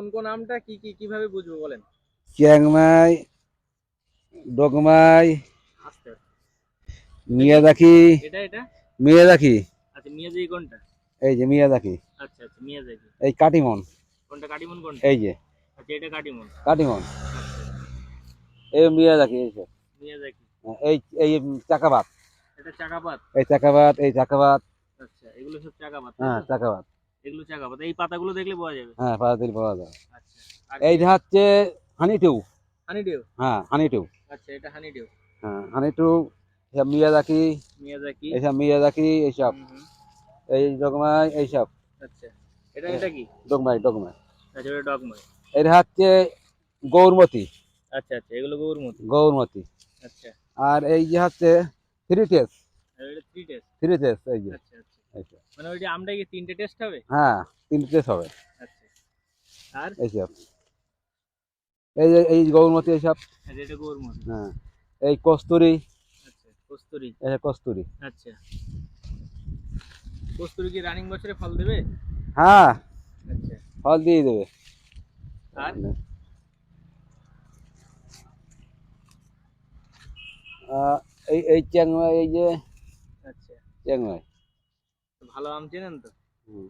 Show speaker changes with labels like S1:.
S1: কোন কোন আমটা কি কি কীভাবে বুঝব বলেন?
S2: চিয়াংমাই ডগমাই
S1: আস্তে।
S2: মিয়াজাকি
S1: এটা এটা
S2: মিয়াজাকি
S1: আচ্ছা মিয়াজাকি কোনটা?
S2: এই যে মিয়াজাকি
S1: আচ্ছা আচ্ছা মিয়াজাকি
S2: এই কাটিমন।
S1: কোনটা কাটিমন কোনটা?
S2: এই যে।
S1: আচ্ছা এটা কাটিমন।
S2: কাটিমন। এই মিয়াজাকি এই যে।
S1: মিয়াজাকি
S2: এই এই চাকাবাত।
S1: এটা চাকাপাত
S2: এই চাকাবাত এই চাকাবাত।
S1: আচ্ছা এগুলো সব চাকাপাত
S2: হ্যাঁ চাকাবাত।
S1: এগুলো চাকাপাত এই পাতাগুলো দেখলে পাওয়া যাবে।
S2: হ্যাঁ পাতাতিল পাওয়া যায়
S1: আচ্ছা আর
S2: এইটা হচ্ছে হানি টু হ্যাঁ হানি
S1: আচ্ছা এটা
S2: হ্যাঁ হানি টু এসব মিয়াজাকি
S1: মিয়াজাকি।
S2: এইসব। মিয়াজাকি। এই ডগমাই এইসব।
S1: আচ্ছা এটা এটা কি?
S2: ডগমাই ডগমাই।
S1: আচ্ছা এটা ডগময়
S2: এটা হচ্ছে গৌরমতি।
S1: আচ্ছা আচ্ছা এগুলো গৌরমতি।
S2: গৌরমতি।
S1: আচ্ছা।
S2: আর এই যে হচ্ছে
S1: three test three test
S2: three test এই যে।
S1: আচ্ছা। আচ্ছা। মানে ওইটা আমটা কি তিনটে টেস্ট হবে?
S2: হ্যাঁ তিনটে টেস্ট হবে।
S1: আচ্ছা। আর?
S2: এইসব এই যে এই গৌরমতি এইসব
S1: এটা গৌরমতি
S2: হ্যাঁ এই কস্তুরি।
S1: আচ্ছা কস্তুরি।
S2: এই কস্তুরি।
S1: আচ্ছা। কস্তুরি কি রানিং বছরে ফল দেবে?
S2: হ্যাঁ
S1: আচ্ছা।
S2: ফল দিয়ে দেবে।
S1: আর?
S2: এই এই এই যে
S1: আচ্ছা। ভালো আম চেনেন তো
S2: হুম।